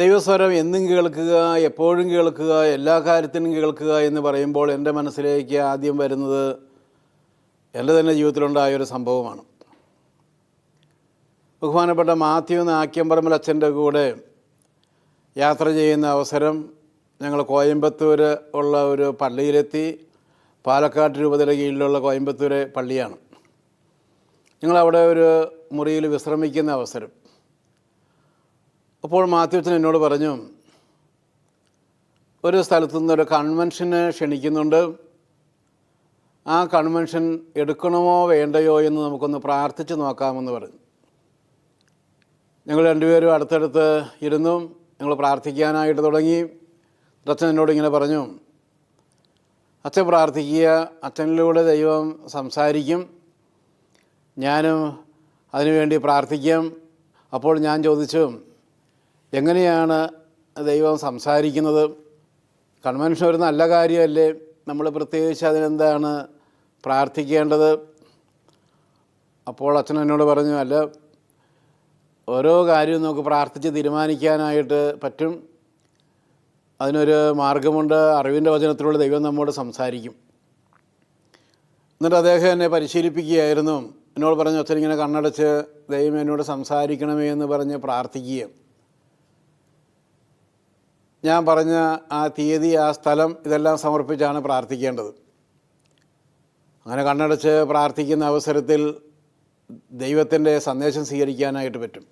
ദൈവസ്വരം എന്നും കേൾക്കുക എപ്പോഴും കേൾക്കുക എല്ലാ കാര്യത്തിനും കേൾക്കുക എന്ന് പറയുമ്പോൾ എന്റെ മനസ്സിലേക്ക് ആദ്യം വരുന്നത് എന്റെ തന്നെ ജീവിതത്തിലുണ്ടായ ഒരു സംഭവമാണ്. ബഹുമാനപ്പെട്ട മാത്യു നാക്യമ്പറമ്പൽ അച്ഛന്റെ കൂടെ യാത്ര ചെയ്യുന്ന അവസരം ഞങ്ങൾ കോയമ്പത്തൂർ ഉള്ള ഒരു പള്ളിയിലെത്തി. പാലക്കാട് രൂപതയുടെ കീഴിലുള്ള കോയമ്പത്തൂർ പള്ളിയാണ്. ഞങ്ങളവിടെ ഒരു മുറിയിൽ വിശ്രമിക്കുന്ന അവസരം. അപ്പോൾ മാത്യുച്ചൻ എന്നോട് പറഞ്ഞു ഒരു സ്ഥലത്തു നിന്ന് ഒരു കൺവെൻഷന് ക്ഷണിക്കുന്നുണ്ട്. ആ കൺവെൻഷൻ എടുക്കണമോ വേണ്ടയോ എന്ന് നമുക്കൊന്ന് പ്രാർത്ഥിച്ച് നോക്കാമെന്ന് പറഞ്ഞു. ഞങ്ങൾ രണ്ടുപേരും അടുത്തടുത്ത് ഇരുന്നു. ഞങ്ങൾ പ്രാർത്ഥിക്കാനായിട്ട് തുടങ്ങി. അച്ഛൻ എന്നോട് ഇങ്ങനെ പറഞ്ഞു അച്ഛൻ പ്രാർത്ഥിക്കുക അച്ഛനിലൂടെ ദൈവം സംസാരിക്കും. ഞാനും അതിനുവേണ്ടി പ്രാർത്ഥിക്കാം. അപ്പോൾ ഞാൻ ചോദിച്ചു എങ്ങനെയാണ് ദൈവം സംസാരിക്കുന്നത്? കൺവെൻഷൻ ഒരു നല്ല കാര്യമല്ലേ? നമ്മൾ പ്രത്യേകിച്ച് അതിനെന്താണ് പ്രാർത്ഥിക്കേണ്ടത്? അപ്പോൾ അച്ഛൻ എന്നോട് പറഞ്ഞു അല്ല ഓരോ കാര്യവും നമുക്ക് പ്രാർത്ഥിച്ച് തീരുമാനിക്കാനായിട്ട് പറ്റും. അതിനൊരു മാർഗമുണ്ട്. അറിവിന്റെ വചനത്തിലൂടെ ദൈവം നമ്മോട് സംസാരിക്കും. എന്നിട്ട് അദ്ദേഹം എന്നെ പരിശീലിപ്പിക്കുകയായിരുന്നു. എന്നോട് പറഞ്ഞു അച്ഛൻ ഇങ്ങനെ കണ്ണടച്ച് ദൈവം എന്നോട് സംസാരിക്കണമേ എന്ന് പറഞ്ഞ് പ്രാർത്ഥിക്കുക ഞാൻ പറഞ്ഞ ആ തീയതി ആ സ്ഥലം ഇതെല്ലാം സമർപ്പിച്ചാണ് പ്രാർത്ഥിക്കേണ്ടത്. അങ്ങനെ കണ്ണടച്ച് പ്രാർത്ഥിക്കുന്ന അവസരത്തിൽ ദൈവത്തിന്റെ സന്ദേശം സ്വീകരിക്കാനായിട്ട് പറ്റും.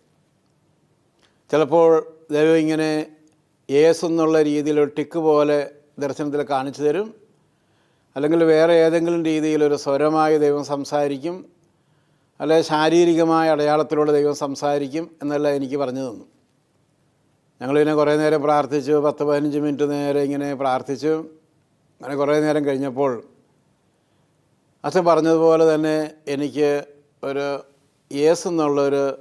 ചിലപ്പോൾ ദൈവം ഇങ്ങനെ യേസ് എന്നുള്ള രീതിയിൽ ഒരു ടിക്ക് പോലെ ദർശനത്തിൽ കാണിച്ചു തരും. അല്ലെങ്കിൽ വേറെ ഏതെങ്കിലും രീതിയിൽ ഒരു സ്വരമായി ദൈവം സംസാരിക്കും. അല്ലെ ശാരീരികമായ അടയാളത്തിലൂടെ ദൈവം സംസാരിക്കും എന്നല്ല എനിക്ക് പറഞ്ഞു തന്നു. ഞങ്ങളിങ്ങനെ കുറേ നേരം പ്രാർത്ഥിച്ചു. പത്ത് പതിനഞ്ച് മിനിറ്റ് നേരം ഇങ്ങനെ പ്രാർത്ഥിച്ചു. അങ്ങനെ കുറേ നേരം കഴിഞ്ഞപ്പോൾ അച്ഛൻ പറഞ്ഞതുപോലെ തന്നെ എനിക്ക് ഒരു യേസ് എന്നുള്ളൊരു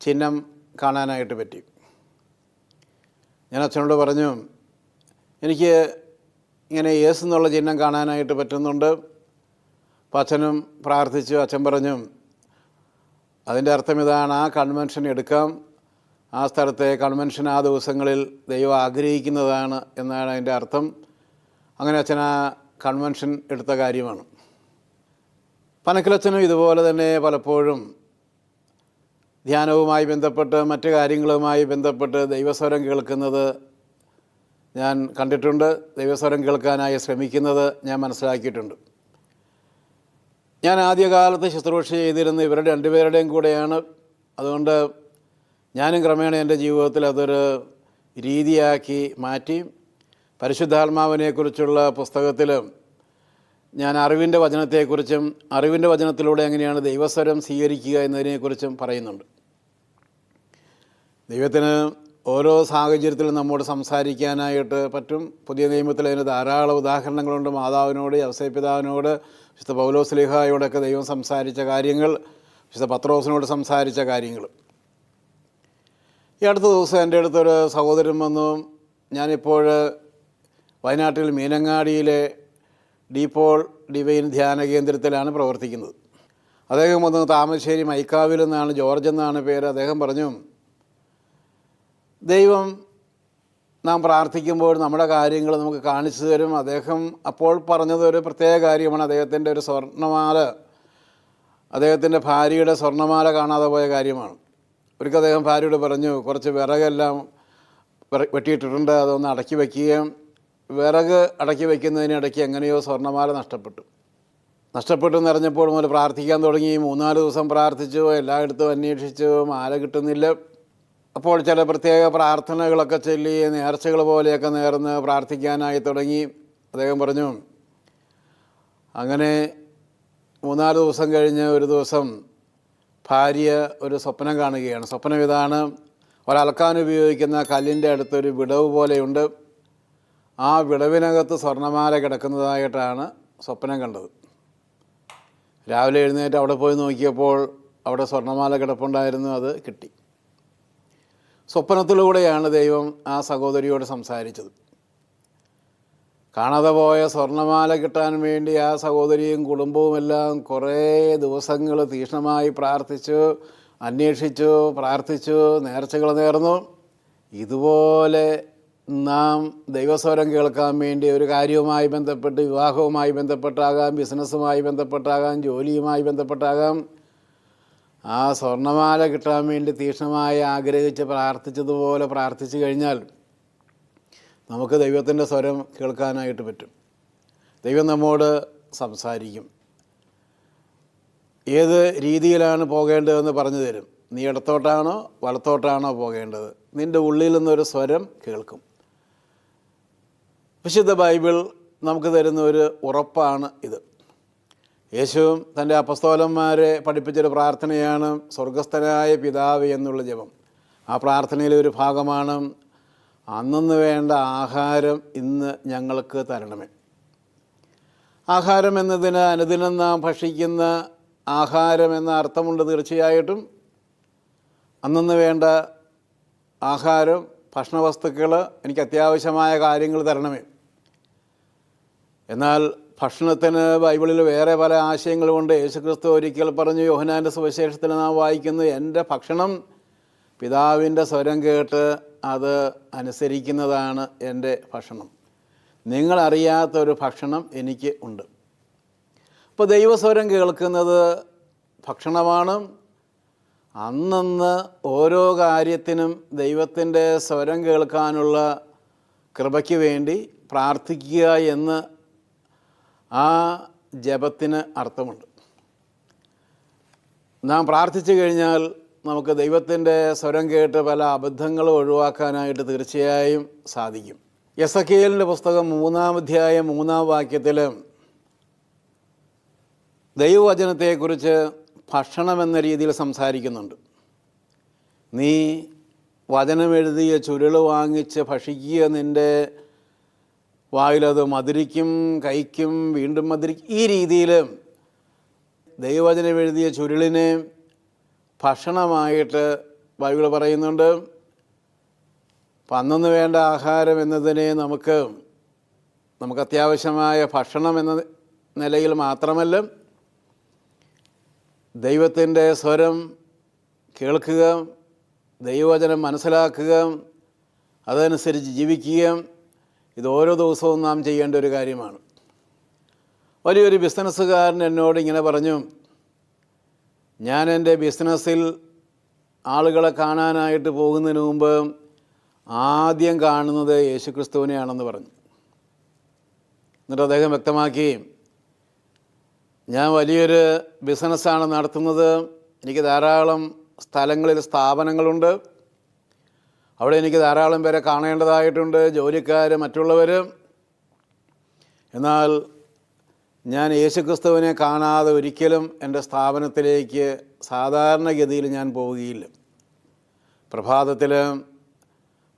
ചിഹ്നം കാണാനായിട്ട് പറ്റി. ഞാൻ അച്ഛനോട് പറഞ്ഞു എനിക്ക് ഇങ്ങനെ യേസ് എന്നുള്ള ചിഹ്നം കാണാനായിട്ട് പറ്റുന്നുണ്ട്. അപ്പം അച്ഛനും പ്രാർത്ഥിച്ചു. അച്ഛൻ പറഞ്ഞു അതിന്റെ അർത്ഥം ഇതാണ് ആ കൺവെൻഷൻ എടുക്കാം. ആ സ്ഥലത്തെ കൺവെൻഷൻ ആ ദിവസങ്ങളിൽ ദൈവം ആഗ്രഹിക്കുന്നതാണ് എന്നാണ് അതിന്റെ അർത്ഥം. അങ്ങനെ അച്ഛൻ ആ കൺവെൻഷൻ എടുത്ത കാര്യമാണ്. പനക്കിലച്ഛനും ഇതുപോലെ തന്നെ പലപ്പോഴും ധ്യാനവുമായി ബന്ധപ്പെട്ട് മറ്റു കാര്യങ്ങളുമായി ബന്ധപ്പെട്ട് ദൈവസ്വരം കേൾക്കുന്നത് ഞാൻ കണ്ടിട്ടുണ്ട്. ദൈവസ്വരം കേൾക്കാനായി ശ്രമിക്കുന്നത് ഞാൻ മനസ്സിലാക്കിയിട്ടുണ്ട്. ഞാൻ ആദ്യകാലത്ത് ശുശ്രൂഷ ചെയ്തിരുന്ന ഇവരുടെ രണ്ടുപേരുടെയും കൂടെയാണ്. അതുകൊണ്ട് ഞാനും ക്രമേണ എന്റെ ജീവിതത്തിൽ അതൊരു രീതിയാക്കി മാറ്റി. പരിശുദ്ധാത്മാവിനെക്കുറിച്ചുള്ള പുസ്തകത്തിൽ ഞാൻ അറിവിന്റെ വചനത്തെക്കുറിച്ചും അറിവിന്റെ വചനത്തിലൂടെ എങ്ങനെയാണ് ദൈവസ്വരം സ്വീകരിക്കുക എന്നതിനെക്കുറിച്ചും പറയുന്നുണ്ട്. ദൈവത്തിന് ഓരോ സാഹചര്യത്തിലും നമ്മോട് സംസാരിക്കാനായിട്ട് പറ്റും. പുതിയ നിയമത്തിൽ അതിന് ധാരാളം ഉദാഹരണങ്ങളുണ്ട്. മാതാവിനോട് യവസപിതാവിനോട് വിശുദ്ധ പൗലോസ്ലിഹായോടൊക്കെ ദൈവം സംസാരിച്ച കാര്യങ്ങൾ വിശുദ്ധ പത്രോസിനോട് സംസാരിച്ച കാര്യങ്ങൾ. ഈ അടുത്ത ദിവസം എന്റെ അടുത്തൊരു സഹോദരൻ വന്നു. ഞാനിപ്പോൾ വയനാട്ടിൽ മീനങ്ങാടിയിലെ ഡീപോൾ ഡിവൈൻ ധ്യാന കേന്ദ്രത്തിലാണ് പ്രവർത്തിക്കുന്നത്. അദ്ദേഹം വന്ന് താമരശ്ശേരി മൈക്കാവിൽ നിന്നാണ് ജോർജ് എന്നാണ് പേര് അദ്ദേഹം പറഞ്ഞു ദൈവം നാം പ്രാർത്ഥിക്കുമ്പോൾ നമ്മുടെ കാര്യങ്ങൾ നമുക്ക് കാണിച്ചു തരും. അദ്ദേഹം അപ്പോൾ പറഞ്ഞത് ഒരു പ്രത്യേക കാര്യമാണ്. അദ്ദേഹത്തിന്റെ ഒരു സ്വർണമാല അദ്ദേഹത്തിന്റെ ഭാര്യയുടെ സ്വർണമാല കാണാതെ പോയ കാര്യമാണ്. ഒരിക്കൽ അദ്ദേഹം ഭാര്യയോട് പറഞ്ഞു കുറച്ച് വിറകെല്ലാം വിറ- വെട്ടിയിട്ടിട്ടുണ്ട് അതൊന്ന് അടക്കി വയ്ക്കുകയും വിറക് അടക്കി വയ്ക്കുന്നതിനിടയ്ക്ക് എങ്ങനെയോ സ്വർണമാല നഷ്ടപ്പെട്ടു. നഷ്ടപ്പെട്ടു എന്നറിഞ്ഞപ്പോൾ മുതൽ പ്രാർത്ഥിക്കാൻ തുടങ്ങി. മൂന്നാൽ ദിവസം പ്രാർത്ഥിച്ചു എല്ലായിടത്തും അന്വേഷിച്ചു മാല കിട്ടുന്നില്ല. അപ്പോൾ ചില പ്രത്യേക പ്രാർത്ഥനകളൊക്കെ ചൊല്ലി നേർച്ചകൾ പോലെയൊക്കെ നേർന്ന് പ്രാർത്ഥിക്കാനായി തുടങ്ങി. അദ്ദേഹം പറഞ്ഞു അങ്ങനെ മൂന്നാൽ ദിവസം കഴിഞ്ഞ് ഒരു ദിവസം ഭാര്യ ഒരു സ്വപ്നം കാണുകയാണ്. സ്വപ്നം ഇതാണ്. ഒരൽക്കാൻ ഉപയോഗിക്കുന്ന കല്ലിന്റെ അടുത്തൊരു വിടവ് പോലെയുണ്ട്. ആ വിടവിനകത്ത് സ്വർണമാല കിടക്കുന്നതായിട്ടാണ് സ്വപ്നം കണ്ടത്. രാവിലെ എഴുന്നേറ്റ് അവിടെ പോയി നോക്കിയപ്പോൾ അവിടെ സ്വർണമാല കിടപ്പുണ്ടായിരുന്നു അത് കിട്ടി. സ്വപ്നത്തിലൂടെയാണ് ദൈവം ആ സഹോദരിയോട് സംസാരിച്ചത്. കാണാതെ പോയ സ്വർണമാല കിട്ടാൻ വേണ്ടി ആ സഹോദരിയും കുടുംബവും എല്ലാം കുറേ ദിവസങ്ങൾ തീക്ഷ്ണമായി പ്രാർത്ഥിച്ചു അന്വേഷിച്ചു പ്രാർത്ഥിച്ചു നേർച്ചകൾ നേർന്നു. ഇതുപോലെ നാം ദൈവസ്വരം കേൾക്കാൻ വേണ്ടി ഒരു കാര്യവുമായി ബന്ധപ്പെട്ട് വിവാഹവുമായി ബന്ധപ്പെട്ടാകാം ബിസിനസ്സുമായി ബന്ധപ്പെട്ടാകാം ജോലിയുമായി ബന്ധപ്പെട്ടാകാം. ആ സ്വർണമാല കിട്ടാൻ വേണ്ടി തീക്ഷ്ണമായി ആഗ്രഹിച്ച് പ്രാർത്ഥിച്ചതുപോലെ പ്രാർത്ഥിച്ചു കഴിഞ്ഞാൽ നമുക്ക് ദൈവത്തിന്റെ സ്വരം കേൾക്കാനായിട്ട് പറ്റും. ദൈവം നമ്മോട് സംസാരിക്കും. ഏത് രീതിയിലാണ് പോകേണ്ടതെന്ന് പറഞ്ഞു തരും. നീ ഇടത്തോട്ടാണോ വലത്തോട്ടാണോ പോകേണ്ടത്? നിന്റെ ഉള്ളിൽ നിന്നൊരു സ്വരം കേൾക്കും. വിശുദ്ധ ബൈബിൾ നമുക്ക് തരുന്ന ഒരു ഉറപ്പാണ് ഇത്. യേശുവും തന്റെ അപ്പസ്തോലന്മാരെ പഠിപ്പിച്ചൊരു പ്രാർത്ഥനയാണ് സ്വർഗസ്ഥനായ പിതാവ് എന്നുള്ള ജപം. ആ പ്രാർത്ഥനയിലെ ഒരു ഭാഗമാണ് അന്നു വേണ്ട ആഹാരം ഇന്ന് ഞങ്ങൾക്ക് തരണമേ. ആഹാരം എന്നതിന് അനുദിനം നാം ഭക്ഷിക്കുന്ന ആഹാരം എന്ന അർത്ഥമുണ്ട് തീർച്ചയായിട്ടും. അന്നു വേണ്ട ആഹാരം ഭക്ഷണവസ്തുക്കൾ എനിക്ക് അത്യാവശ്യമായ കാര്യങ്ങൾ തരണമേ. എന്നാൽ ഭക്ഷണത്തിന് ബൈബിളിൽ വേറെ പല ആശയങ്ങളുമുണ്ട്. യേശുക്രിസ്തു ഒരിക്കൽ പറഞ്ഞു യോഹനാന്റെ സുവിശേഷത്തിൽ നാം വായിക്കുന്നു എന്റെ ഭക്ഷണം പിതാവിന്റെ സ്വരം കേട്ട് അത് അനുസരിക്കുന്നതാണ് എന്റെ ഭക്ഷണം. നിങ്ങളറിയാത്ത ഒരു ഭക്ഷണം എനിക്ക് ഉണ്ട്. അപ്പോൾ ദൈവസ്വരം കേൾക്കുന്നത് ഭക്ഷണമാണ്. അന്നന്ന് ഓരോ കാര്യത്തിനും ദൈവത്തിന്റെ സ്വരം കേൾക്കാനുള്ള കൃപയ്ക്ക് വേണ്ടി പ്രാർത്ഥിക്കുക എന്ന് ആ ജപത്തിന് അർത്ഥമുണ്ട്. നാം പ്രാർത്ഥിച്ചു കഴിഞ്ഞാൽ നമുക്ക് ദൈവത്തിന്റെ സ്വരം കേട്ട് പല അബദ്ധങ്ങളും ഒഴിവാക്കാനായിട്ട് തീർച്ചയായും സാധിക്കും. എസ് എ പുസ്തകം മൂന്നാം അധ്യായം മൂന്നാം വാക്യത്തിൽ ദൈവവചനത്തെക്കുറിച്ച് ഭക്ഷണം എന്ന രീതിയിൽ സംസാരിക്കുന്നുണ്ട്. നീ വചനമെഴുതിയ ചുരുൾ വാങ്ങിച്ച് ഭക്ഷിക്കുക നിന്റെ വായിലത് മധുരിക്കും കൈക്കും വീണ്ടും മധുരിക്കും. ഈ രീതിയിൽ ദൈവവചനം എഴുതിയ ചുരുളിനെ ഭക്ഷണമായിട്ട് ബൈബിൾ പറയുന്നുണ്ട്. അന്നു വേണ്ട ആഹാരം എന്നതിനെ നമുക്ക് നമുക്ക് അത്യാവശ്യമായ ഭക്ഷണം എന്ന നിലയിൽ മാത്രമല്ല ദൈവത്തിന്റെ സ്വരം കേൾക്കുക ദൈവവചനം മനസ്സിലാക്കുക അതനുസരിച്ച് ജീവിക്കുക ഇത് ഓരോ ദിവസവും നാം ചെയ്യേണ്ട ഒരു കാര്യമാണ്. വലിയൊരു ബിസിനസ്സുകാരൻ എന്നോട് ഇങ്ങനെ പറഞ്ഞു ഞാൻ എന്റെ ബിസിനസ്സിൽ ആളുകളെ കാണാനായിട്ട് പോകുന്നതിന് മുമ്പ് ആദ്യം കാണുന്നത് യേശുക്രിസ്തുവിനെയാണെന്ന് പറഞ്ഞു. എന്നിട്ട് അദ്ദേഹം വ്യക്തമാക്കി ഞാൻ വലിയൊരു ബിസിനസ്സാണ് നടത്തുന്നത്. എനിക്ക് ധാരാളം സ്ഥലങ്ങളിൽ സ്ഥാപനങ്ങളുണ്ട്. അവിടെ എനിക്ക് ധാരാളം പേരെ കാണേണ്ടതായിട്ടുണ്ട് ജോലിക്കാർ മറ്റുള്ളവർ എന്നാൽ ഞാൻ യേശുക്രിസ്തുവിനെ കാണാതെ ഒരിക്കലും എന്റെ സ്ഥാപനത്തിലേക്ക് സാധാരണഗതിയിൽ ഞാൻ പോവുകയില്ല. പ്രഭാതത്തിൽ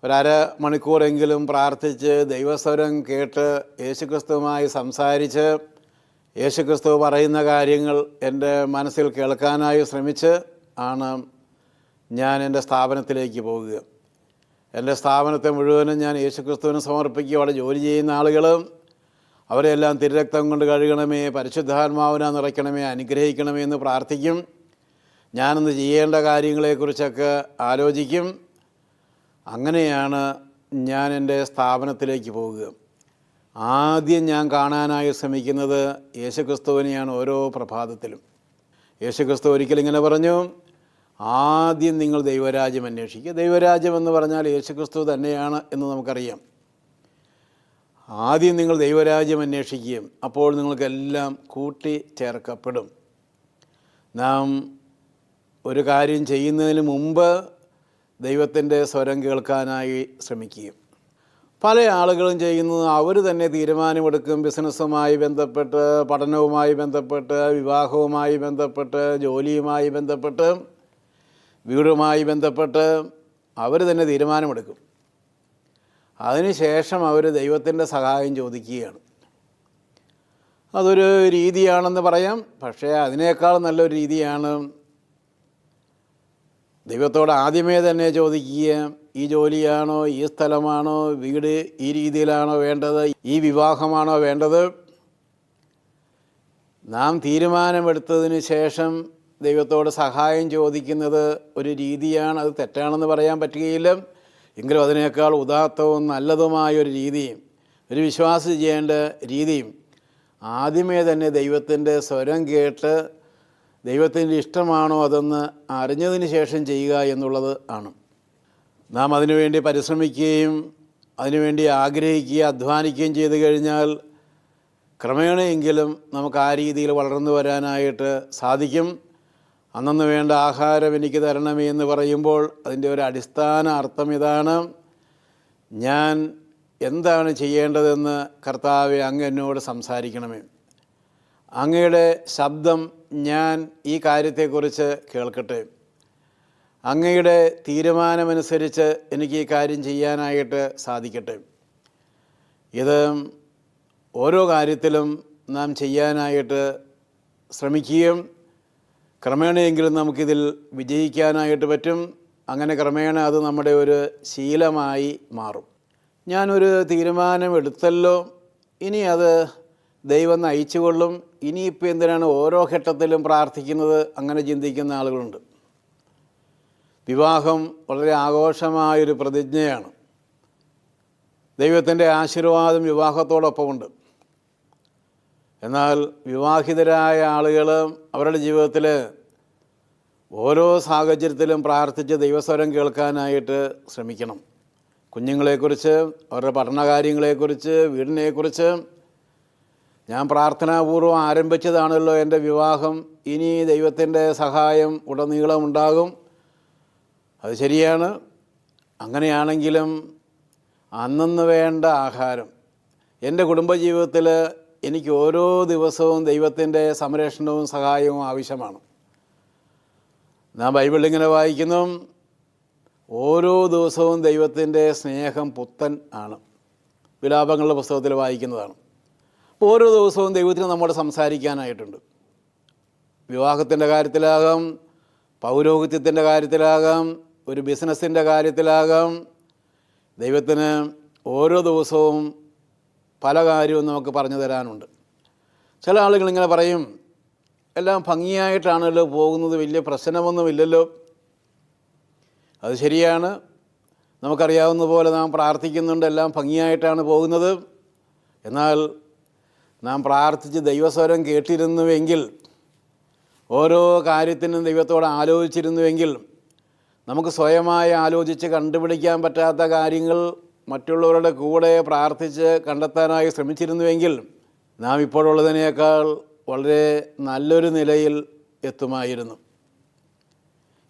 ഒരര മണിക്കൂറെങ്കിലും പ്രാർത്ഥിച്ച് ദൈവസ്വരം കേട്ട് യേശുക്രിസ്തുവുമായി സംസാരിച്ച് യേശുക്രിസ്തു പറയുന്ന കാര്യങ്ങൾ എന്റെ മനസ്സിൽ കേൾക്കാനായി ശ്രമിച്ച് ആണ് ഞാൻ എന്റെ സ്ഥാപനത്തിലേക്ക് പോവുക. എന്റെ സ്ഥാപനത്തെ മുഴുവനും ഞാൻ യേശുക്രിസ്തുവിന് സമർപ്പിക്കുക അവിടെ ജോലി ചെയ്യുന്ന ആളുകളും അവരെല്ലാം തിരുരക്തം കൊണ്ട് കഴുകണമേ പരിശുദ്ധാത്മാവിനെ നിറയ്ക്കണമേ അനുഗ്രഹിക്കണമേ എന്ന് പ്രാർത്ഥിക്കും. ഞാനിന്ന് ചെയ്യേണ്ട കാര്യങ്ങളെക്കുറിച്ചൊക്കെ ആലോചിക്കും. അങ്ങനെയാണ് ഞാൻ എന്റെ സ്ഥാപനത്തിലേക്ക് പോവുക. ആദ്യം ഞാൻ കാണാനായി ശ്രമിക്കുന്നത് യേശുക്രിസ്തുവിനെയാണ് ഓരോ പ്രഭാതത്തിലും. യേശുക്രിസ്തു ഒരിക്കൽ ഇങ്ങനെ പറഞ്ഞു ആദ്യം നിങ്ങൾ ദൈവരാജ്യം അന്വേഷിക്കുക. ദൈവരാജ്യം എന്ന് പറഞ്ഞാൽ യേശുക്രിസ്തു തന്നെയാണ് എന്ന് നമുക്കറിയാം. ആദ്യം നിങ്ങൾ ദൈവരാജ്യം അന്വേഷിക്കുകയും അപ്പോൾ നിങ്ങൾക്കെല്ലാം കൂട്ടി ചേർക്കപ്പെടും. നാം ഒരു കാര്യം ചെയ്യുന്നതിന് മുമ്പ് ദൈവത്തിന്റെ സ്വരം കേൾക്കാനായി ശ്രമിക്കുകയും പല ആളുകളും ചെയ്യുന്നത് അവർ തന്നെ തീരുമാനമെടുക്കും. ബിസിനസ്സുമായി ബന്ധപ്പെട്ട് പഠനവുമായി ബന്ധപ്പെട്ട് വിവാഹവുമായി ബന്ധപ്പെട്ട് ജോലിയുമായി ബന്ധപ്പെട്ട് വീടുമായി ബന്ധപ്പെട്ട് അവർ തന്നെ തീരുമാനമെടുക്കും. അതിനുശേഷം അവർ ദൈവത്തിന്റെ സഹായം ചോദിക്കുകയാണ്. അതൊരു രീതിയാണെന്ന് പറയാം. പക്ഷേ അതിനേക്കാൾ നല്ലൊരു രീതിയാണ് ദൈവത്തോട് ആദ്യമേ തന്നെ ചോദിക്കുക ഈ ജോലിയാണോ? ഈ സ്ഥലമാണോ? വീട് ഈ രീതിയിലാണോ വേണ്ടത്? ഈ വിവാഹമാണോ വേണ്ടത്? നാം തീരുമാനമെടുത്തതിന് ശേഷം ദൈവത്തോട് സഹായം ചോദിക്കുന്നത് ഒരു രീതിയാണ്. അത് തെറ്റാണെന്ന് പറയാൻ പറ്റുകയില്ല. എങ്കിലും അതിനേക്കാൾ ഉദാത്തവും നല്ലതുമായൊരു രീതിയും ഒരു വിശ്വാസം ചെയ്യേണ്ട രീതിയും ആദ്യമേ തന്നെ ദൈവത്തിന്റെ സ്വരം കേട്ട് ദൈവത്തിന്റെ ഇഷ്ടമാണോ അതെന്ന് അറിഞ്ഞതിന് ശേഷം ചെയ്യുക എന്നുള്ളത് ആണ്. നാം അതിനുവേണ്ടി പരിശ്രമിക്കുകയും അതിനുവേണ്ടി ആഗ്രഹിക്കുകയും അധ്വാനിക്കുകയും ചെയ്തു കഴിഞ്ഞാൽ ക്രമേണയെങ്കിലും നമുക്ക് ആ രീതിയിൽ വളർന്നു വരാനായിട്ട് സാധിക്കും. അന്നന്ന് വേണ്ട ആഹാരം എനിക്ക് തരണമേ എന്ന് പറയുമ്പോൾ അതിന്റെ ഒരു അടിസ്ഥാന അർത്ഥം ഇതാണ്. ഞാൻ എന്താണ് ചെയ്യേണ്ടതെന്ന് കർത്താവെ അങ്ങ് എന്നോട് സംസാരിക്കണമേ. അങ്ങയുടെ ശബ്ദം ഞാൻ ഈ കാര്യത്തെക്കുറിച്ച് കേൾക്കട്ടെ. അങ്ങയുടെ തീരുമാനമനുസരിച്ച് എനിക്ക് ഈ കാര്യം ചെയ്യാനായിട്ട് സാധിക്കട്ടെ. ഇത് ഓരോ കാര്യത്തിലും നാം ചെയ്യാനായിട്ട് ശ്രമിക്കുകയും ക്രമേണയെങ്കിലും നമുക്കിതിൽ വിജയിക്കാനായിട്ട് പറ്റും. അങ്ങനെ ക്രമേണ അത് നമ്മുടെ ഒരു ശീലമായി മാറും. ഞാനൊരു തീരുമാനമെടുത്തല്ലോ. ഇനി അത് ദൈവം നയിച്ചുകൊള്ളും ഇനിയിപ്പോൾ എന്തിനാണ് ഓരോ ഘട്ടത്തിലും പ്രാർത്ഥിക്കുന്നത്? അങ്ങനെ ചിന്തിക്കുന്ന ആളുകളുണ്ട്. വിവാഹം വളരെ ആഘോഷമായൊരു പ്രതിജ്ഞയാണ്. ദൈവത്തിന്റെ ആശീർവാദം വിവാഹത്തോടൊപ്പമുണ്ട്. എന്നാൽ വിവാഹിതരായ ആളുകൾ അവരുടെ ജീവിതത്തിൽ ഓരോ സാഹചര്യത്തിലും പ്രാർത്ഥിച്ച് ദൈവസ്വരം കേൾക്കാനായിട്ട് ശ്രമിക്കണം. കുഞ്ഞുങ്ങളെക്കുറിച്ച് അവരുടെ പഠനകാര്യങ്ങളെക്കുറിച്ച് വീടിനെക്കുറിച്ച്. ഞാൻ പ്രാർത്ഥനാപൂർവം ആരംഭിച്ചതാണല്ലോ എന്റെ വിവാഹം. ഇനി ദൈവത്തിന്റെ സഹായം ഉടനീളം ഉണ്ടാകും. അത് ശരിയാണ്. അങ്ങനെയാണെങ്കിലും അന്നന്ന് വേണ്ട ആഹാരം. എന്റെ കുടുംബജീവിതത്തിൽ എനിക്ക് ഓരോ ദിവസവും ദൈവത്തിന്റെ സംരക്ഷണവും സഹായവും ആവശ്യമാണ്. ഞാൻ ബൈബിളിൽ ഇങ്ങനെ വായിക്കുന്നു. ഓരോ ദിവസവും ദൈവത്തിന്റെ സ്നേഹം പുത്തൻ ആണ്. വിലാപങ്ങളുടെ പുസ്തകത്തിൽ വായിക്കുന്നതാണ്. അപ്പോൾ ഓരോ ദിവസവും ദൈവത്തിന് നമ്മോട് സംസാരിക്കാനായിട്ടുണ്ട്. വിവാഹത്തിന്റെ കാര്യത്തിലാകാം പൗരോഹിത്യത്തിന്റെ കാര്യത്തിലാകാം ഒരു ബിസിനസ്സിന്റെ കാര്യത്തിലാകാം. ദൈവത്തിന് ഓരോ ദിവസവും പല കാര്യവും നമുക്ക് പറഞ്ഞു തരാനുണ്ട്. ചില ആളുകൾ ഇങ്ങനെ പറയും എല്ലാം ഭംഗിയായിട്ടാണല്ലോ പോകുന്നത് വലിയ പ്രശ്നമൊന്നുമില്ലല്ലോ. അത് ശരിയാണ്. നമുക്കറിയാവുന്ന പോലെ നാം പ്രാർത്ഥിക്കുന്നുണ്ട് എല്ലാം ഭംഗിയായിട്ടാണ് പോകുന്നത്. എന്നാൽ നാം പ്രാർത്ഥിച്ച് ദൈവസ്വരം കേട്ടിരുന്നുവെങ്കിൽ ഓരോ കാര്യത്തിനും ദൈവത്തോട് ആലോചിച്ചിരുന്നുവെങ്കിൽ നമുക്ക് സ്വയമായി ആലോചിച്ച് കണ്ടുപിടിക്കാൻ പറ്റാത്ത കാര്യങ്ങൾ മറ്റുള്ളവരുടെ കൂടെ പ്രാർത്ഥിച്ച് കണ്ടെത്താനായി ശ്രമിച്ചിരുന്നുവെങ്കിൽ നാം ഇപ്പോഴുള്ളതിനേക്കാൾ വളരെ നല്ലൊരു നിലയിൽ എത്തുമായിരുന്നു.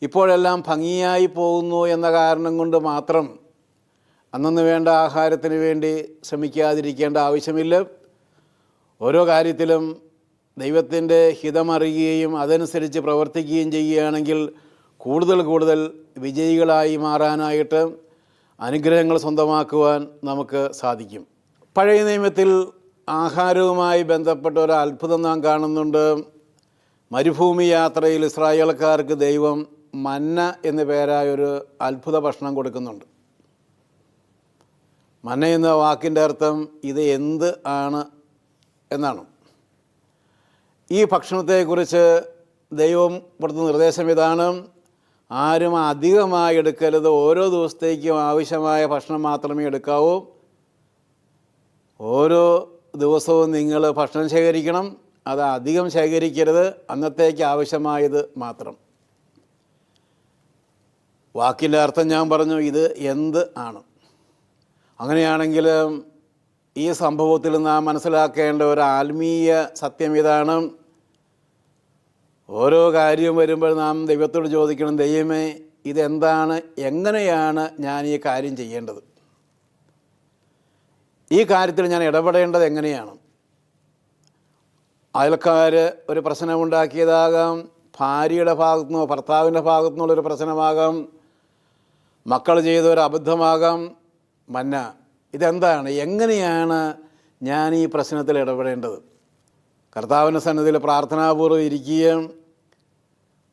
ഇപ്പോഴെല്ലാം ഭംഗിയായി പോകുന്നു എന്ന കാരണം കൊണ്ട് മാത്രം അന്നന്ന് വേണ്ട ആഹാരത്തിന് വേണ്ടി ശ്രമിക്കാതിരിക്കേണ്ട ആവശ്യമില്ല. ഓരോ കാര്യത്തിലും ദൈവത്തിന്റെ ഹിതമറിയുകയും അതനുസരിച്ച് പ്രവർത്തിക്കുകയും ചെയ്യുകയാണെങ്കിൽ കൂടുതൽ കൂടുതൽ വിജയികളായി മാറാനായിട്ട് അനുഗ്രഹങ്ങൾ സ്വന്തമാക്കുവാൻ നമുക്ക് സാധിക്കും. പഴയ നിയമത്തിൽ ആഹാരവുമായി ബന്ധപ്പെട്ട ഒരു അത്ഭുതം നാം കാണുന്നുണ്ട്. മരുഭൂമി യാത്രയിൽ ഇസ്രായേൽക്കാർക്ക് ദൈവം മന്ന എന്ന പേരായ ഒരു അത്ഭുത ഭക്ഷണം കൊടുക്കുന്നുണ്ട്. മന്ന എന്ന വാക്കിന്റെ അർത്ഥം ഇത് എന്ത് ആണ് എന്നാണ്. ഈ ഭക്ഷണത്തെക്കുറിച്ച് ദൈവം കൊടുത്ത നിർദ്ദേശം ഇതാണ്. ആരും അധികമായി എടുക്കരുത്. ഓരോ ദിവസത്തേക്കും ആവശ്യമായ ഭക്ഷണം മാത്രമേ എടുക്കാവൂ. ഓരോ ദിവസവും നിങ്ങൾ ഭക്ഷണം ശേഖരിക്കണം. അത് അധികം ശേഖരിക്കരുത്. അന്നത്തേക്ക് ആവശ്യമായത് മാത്രം. വാക്കിന്റെ അർത്ഥം ഞാൻ പറഞ്ഞു ഇത് എന്ത് ആണ്? അങ്ങനെയാണെങ്കിൽ ഈ സംഭവത്തിൽ നാം മനസ്സിലാക്കേണ്ട ഒരു ആത്മീയ സത്യം ഇതാണ്. ഓരോ കാര്യവും വരുമ്പോൾ നാം ദൈവത്തോട് ചോദിക്കണം ദൈവമേ ഇതെന്താണ്? എങ്ങനെയാണ് ഞാൻ ഈ കാര്യം ചെയ്യേണ്ടത്? ഈ കാര്യത്തിൽ ഞാൻ ഇടപെടേണ്ടത് എങ്ങനെയാണ്? അയൽക്കാർ ഒരു പ്രശ്നമുണ്ടാക്കിയതാകാം ഭാര്യയുടെ ഭാഗത്തുനിന്നോ ഭർത്താവിന്റെ ഭാഗത്തുനിന്നുള്ളൊരു പ്രശ്നമാകാം മക്കൾ ചെയ്ത ഒരു അബദ്ധമാകാം. മന്ന ഇതെന്താണ്? എങ്ങനെയാണ് ഞാൻ ഈ പ്രശ്നത്തിൽ ഇടപെടേണ്ടത്? കർത്താവിന്റെ സന്നിധിയിൽ പ്രാർത്ഥനാപൂർവം ഇരിക്കുകയും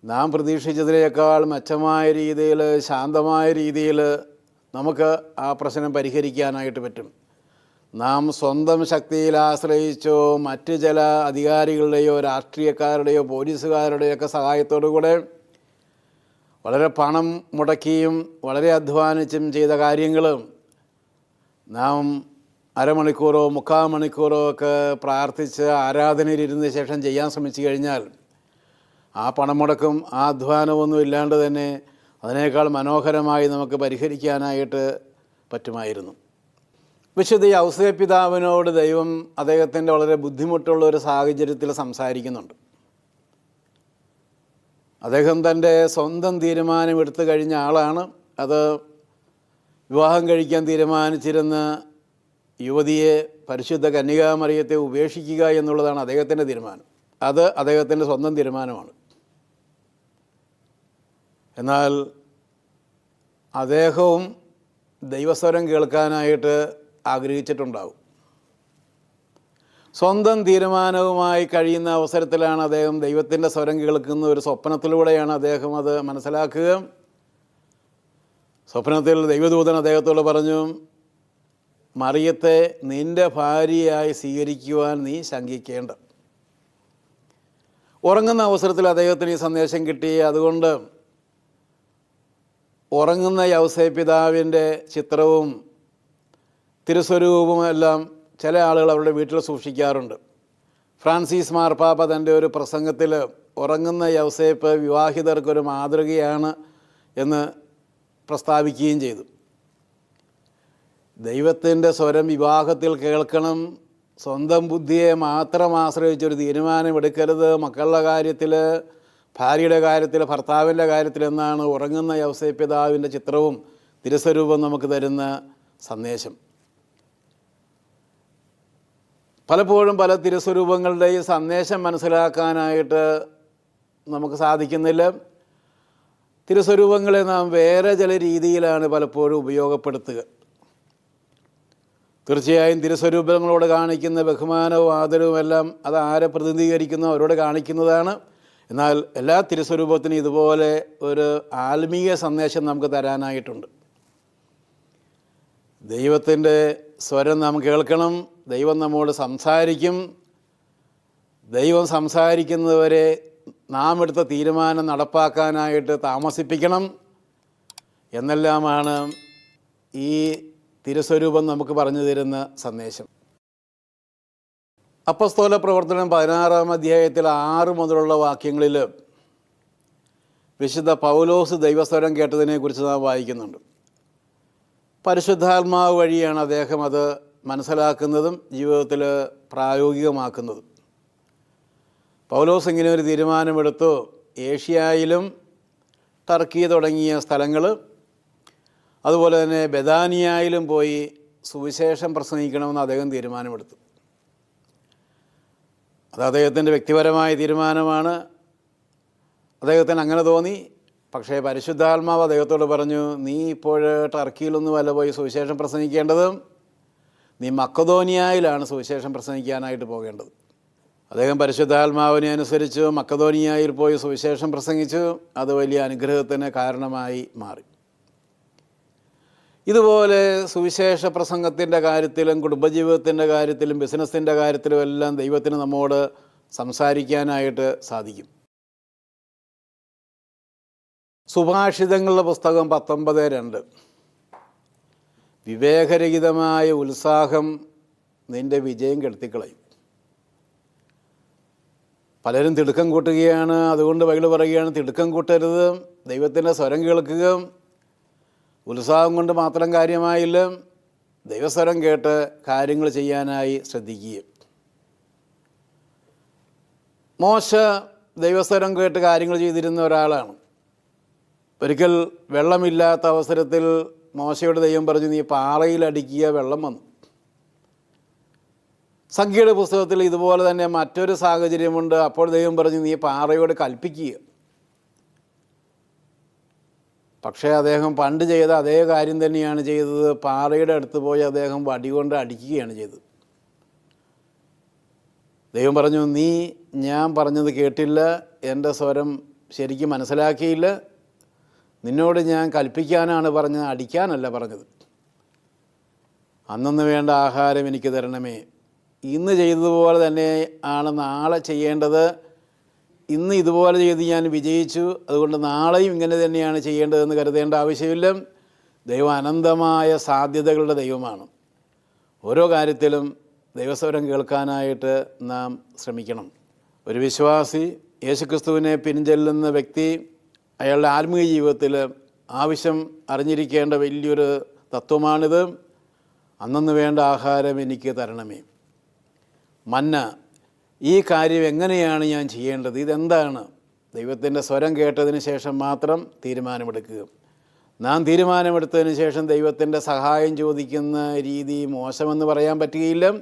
നാം പ്രതീക്ഷിച്ചതിനേക്കാൾ മെച്ചമായ രീതിയിൽ ശാന്തമായ രീതിയിൽ നമുക്ക് ആ പ്രശ്നം പരിഹരിക്കാനായിട്ട് പറ്റും. നാം സ്വന്തം ശക്തിയിൽ ആശ്രയിച്ചോ മറ്റ് ചില അധികാരികളുടെയോ രാഷ്ട്രീയക്കാരുടെയോ പോലീസുകാരുടെയോ ഒക്കെ സഹായത്തോടു കൂടെ വളരെ പണം മുടക്കിയും വളരെ അധ്വാനിച്ചും ചെയ്ത കാര്യങ്ങൾ നാം അരമണിക്കൂറോ മുക്കാൽ മണിക്കൂറോ ഒക്കെ പ്രാർത്ഥിച്ച് ആരാധനയിലിരുന്ന ശേഷം ചെയ്യാൻ ശ്രമിച്ചു കഴിഞ്ഞാൽ ആ പണം മുടക്കും ആ അധ്വാനമൊന്നും ഇല്ലാണ്ട് തന്നെ അതിനേക്കാൾ മനോഹരമായി നമുക്ക് പരിഹരിക്കാനായിട്ട് പറ്റുമായിരുന്നു. വിശുദ്ധ ഔസേ പിതാവിനോട് ദൈവം അദ്ദേഹത്തിന്റെ വളരെ ബുദ്ധിമുട്ടുള്ള ഒരു സാഹചര്യത്തിൽ സംസാരിക്കുന്നുണ്ട്. അദ്ദേഹം തന്റെ സ്വന്തം തീരുമാനം എടുത്തു കഴിഞ്ഞ ആളാണ്. അത് വിവാഹം കഴിക്കാൻ തീരുമാനിച്ചിരുന്ന യുവതിയെ പരിശുദ്ധ കന്യകാമറിയത്തെ ഉപേക്ഷിക്കുക എന്നുള്ളതാണ് അദ്ദേഹത്തിന്റെ തീരുമാനം. അത് അദ്ദേഹത്തിന്റെ സ്വന്തം തീരുമാനമാണ്. എന്നാൽ അദ്ദേഹവും ദൈവസ്വരം കേൾക്കാനായിട്ട് ആഗ്രഹിച്ചിട്ടുണ്ടാവും. സ്വന്തം തീരുമാനവുമായി കഴിയുന്ന അവസരത്തിലാണ് അദ്ദേഹം ദൈവത്തിന്റെ സ്വരം കേൾക്കുന്ന ഒരു സ്വപ്നത്തിലൂടെയാണ് അദ്ദേഹം അത് മനസ്സിലാക്കുക. സ്വപ്നത്തിൽ ദൈവദൂതൻ അദ്ദേഹത്തോട് പറഞ്ഞു മറിയത്തെ നിന്റെ ഭാര്യയായി സ്വീകരിക്കുവാൻ നീ ശങ്കിക്കേണ്ട. ഉറങ്ങുന്ന അവസരത്തിൽ അദ്ദേഹത്തിന് ഈ സന്ദേശം കിട്ടി. അതുകൊണ്ട് ഉറങ്ങുന്ന യൗസേ പിതാവിന്റെ ചിത്രവും തിരുസ്വരൂപവും എല്ലാം ചില ആളുകൾ അവരുടെ വീട്ടിൽ സൂക്ഷിക്കാറുണ്ട്. ഫ്രാൻസിസ് മാർപ്പാപ്പ തന്റെ ഒരു പ്രസംഗത്തിൽ ഉറങ്ങുന്ന യൗസേപ്പ് വിവാഹിതർക്കൊരു മാതൃകയാണ് എന്ന് പ്രസ്താവിക്കുകയും ചെയ്തു. ദൈവത്തിന്റെ സ്വരം വിവാഹത്തിൽ കേൾക്കണം സ്വന്തം ബുദ്ധിയെ മാത്രം ആശ്രയിച്ചൊരു തീരുമാനമെടുക്കരുത് മക്കളുടെ കാര്യത്തിൽ ഭാര്യയുടെ കാര്യത്തിൽ ഭർത്താവിന്റെ കാര്യത്തിൽ എന്നാണ് ഉറങ്ങുന്ന യവസേ പിതാവിന്റെ ചിത്രവും തിരുസ്വരൂപം നമുക്ക് തരുന്ന സന്ദേശം. പലപ്പോഴും പല തിരുസ്വരൂപങ്ങളുടെ ഈ സന്ദേശം മനസ്സിലാക്കാനായിട്ട് നമുക്ക് സാധിക്കുന്നില്ല. തിരുസ്വരൂപങ്ങളെ നാം വേറെ ചില രീതിയിലാണ് പലപ്പോഴും ഉപയോഗപ്പെടുത്തുക. തീർച്ചയായും തിരുസ്വരൂപങ്ങളോട് കാണിക്കുന്ന ബഹുമാനവും ആദരവും എല്ലാം അത് ആരെ പ്രതിനിധീകരിക്കുന്നോ? അവരോട് കാണിക്കുന്നതാണ്. എന്നാൽ എല്ലാ തിരുസ്വരൂപത്തിനും ഇതുപോലെ ഒരു ആത്മീയ സന്ദേശം നമുക്ക് തരാനായിട്ടുണ്ട്. ദൈവത്തിന്റെ സ്വരം നാം കേൾക്കണം ദൈവം നമ്മോട് സംസാരിക്കും. ദൈവം സംസാരിക്കുന്നതുവരെ നാം എടുത്ത തീരുമാനം നടപ്പാക്കാനായിട്ട് താമസിപ്പിക്കണം. എന്നെല്ലാമാണ് ഈ തിരുസ്വരൂപം നമുക്ക് പറഞ്ഞു തരുന്ന സന്ദേശം. അപ്പസ്തോല പ്രവർത്തനം പതിനാറാം അധ്യായത്തിൽ ആറ് മുതലുള്ള വാക്യങ്ങളിൽ വിശുദ്ധ പൗലോസ് ദൈവസ്വരം കേട്ടതിനെക്കുറിച്ച് നാം വായിക്കുന്നുണ്ട്. പരിശുദ്ധാത്മാവ് വഴിയാണ് അദ്ദേഹം അത് മനസ്സിലാക്കുന്നതും ജീവിതത്തിൽ പ്രായോഗികമാക്കുന്നതും. പൗലോസ് ഇങ്ങനെ ഒരു തീരുമാനമെടുത്തു. ഏഷ്യയിലും ടർക്കി തുടങ്ങിയ സ്ഥലങ്ങൾ അതുപോലെ തന്നെ ബദാനിയായിലും പോയി സുവിശേഷം പ്രസംഗിക്കണമെന്ന് അദ്ദേഹം തീരുമാനമെടുത്തു. അത് അദ്ദേഹത്തിന്റെ വ്യക്തിപരമായ തീരുമാനമാണ്. അദ്ദേഹത്തിന് അങ്ങനെ തോന്നി. പക്ഷേ പരിശുദ്ധാത്മാവ് അദ്ദേഹത്തോട് പറഞ്ഞു നീ ഇപ്പോൾ ടർക്കിയിലൊന്നും വല്ല പോയി സുവിശേഷം പ്രസംഗിക്കേണ്ടതും. നീ മക്കതോനിയായിലാണ് സുവിശേഷം പ്രസംഗിക്കാനായിട്ട് പോകേണ്ടത്. അദ്ദേഹം പരിശുദ്ധാത്മാവിനെ അനുസരിച്ച് മക്കതോനിയായിൽ പോയി സുവിശേഷം പ്രസംഗിച്ചു. അത് വലിയ അനുഗ്രഹത്തിന് കാരണമായി മാറി. ഇതുപോലെ സുവിശേഷ പ്രസംഗത്തിന്റെ കാര്യത്തിലും കുടുംബജീവിതത്തിന്റെ കാര്യത്തിലും ബിസിനസ്സിന്റെ കാര്യത്തിലും എല്ലാം ദൈവത്തിന് നമ്മോട് സംസാരിക്കാനായിട്ട് സാധിക്കും. സുഭാഷിതങ്ങളുടെ പുസ്തകം പത്തൊമ്പത് രണ്ട്. വിവേകരഹിതമായ ഉത്സാഹം നിന്റെ വിജയം കെടുത്തിക്കളയും. പലരും തിടുക്കം കൂട്ടുകയാണ് അതുകൊണ്ട് ബൈബിൾ പറയുകയാണ് തിടുക്കം കൂട്ടരുത് ദൈവത്തിന്റെ സ്വരം കേൾക്കുക ഉത്സാഹം കൊണ്ട് മാത്രം കാര്യമായില്ല. ദൈവസ്വരം കേട്ട് കാര്യങ്ങൾ ചെയ്യാനായി ശ്രദ്ധിക്കുക മോശ ദൈവസ്വരം കേട്ട് കാര്യങ്ങൾ ചെയ്തിരുന്ന ഒരാളാണ്. ഒരിക്കൽ വെള്ളമില്ലാത്ത അവസരത്തിൽ മോശയുടെ ദൈവം പറഞ്ഞു നീ പാറയിൽ അടിക്കുക വെള്ളം വന്നു. സംഖ്യയുടെ പുസ്തകത്തിൽ ഇതുപോലെ തന്നെ മറ്റൊരു സാഹചര്യമുണ്ട്. അപ്പോൾ ദൈവം പറഞ്ഞു നീ പാറയോട് കൽപ്പിക്കുക. പക്ഷേ അദ്ദേഹം പണ്ട് ചെയ്ത അതേ കാര്യം തന്നെയാണ് ചെയ്തത്. പാറയുടെ അടുത്ത് പോയി അദ്ദേഹം വടികൊണ്ട് അടിക്കുകയാണ് ചെയ്തത്. ദൈവം പറഞ്ഞു നീ ഞാൻ പറഞ്ഞത് കേട്ടില്ല. എന്റെ സ്വരം ശരിക്കും മനസ്സിലാക്കിയില്ല. നിന്നോട് ഞാൻ കൽപ്പിക്കാനാണ് പറഞ്ഞത് അടിക്കാനല്ല പറഞ്ഞത്. അന്നു വേണ്ട ആഹാരം എനിക്ക് തരണമേ. ഇന്ന് ചെയ്തതുപോലെ തന്നെ ആണ് നാളെ ചെയ്യേണ്ടത്. ഇന്ന് ഇതുപോലെ ചെയ്ത് ഞാൻ വിജയിച്ചു. അതുകൊണ്ട് നാളെയും ഇങ്ങനെ തന്നെയാണ് ചെയ്യേണ്ടതെന്ന് കരുതേണ്ട ആവശ്യമില്ല. ദൈവം അനന്തമായ സാധ്യതകളുടെ ദൈവമാണ്. ഓരോ കാര്യത്തിലും ദൈവസ്വരം കേൾക്കാനായിട്ട് നാം ശ്രമിക്കണം. ഒരു വിശ്വാസി യേശുക്രിസ്തുവിനെ പിൻചെല്ലുന്ന വ്യക്തി അയാളുടെ ആത്മീയ ജീവിതത്തിൽ ആവശ്യം അറിഞ്ഞിരിക്കേണ്ട വലിയൊരു തത്വമാണിത്. അന്നു വേണ്ട ആഹാരം എനിക്ക് തരണമേ. മന്ന ഈ കാര്യം എങ്ങനെയാണ് ഞാൻ ചെയ്യേണ്ടത്? ഇതെന്താണ്? ദൈവത്തിന്റെ സ്വരം കേട്ടതിന് ശേഷം മാത്രം തീരുമാനമെടുക്കുക. നാം തീരുമാനമെടുത്തതിന് ശേഷം ദൈവത്തിന്റെ സഹായം ചോദിക്കുന്ന രീതി മോശമെന്ന് പറയാൻ പറ്റുകയില്ല.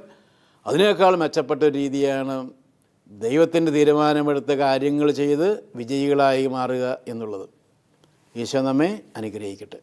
അതിനേക്കാൾ മെച്ചപ്പെട്ട രീതിയാണ് ദൈവത്തിന്റെ തീരുമാനമെടുത്ത കാര്യങ്ങൾ ചെയ്ത് വിജയികളായി മാറുക എന്നുള്ളത്. ഈശോ നമ്മെ അനുഗ്രഹിക്കട്ടെ.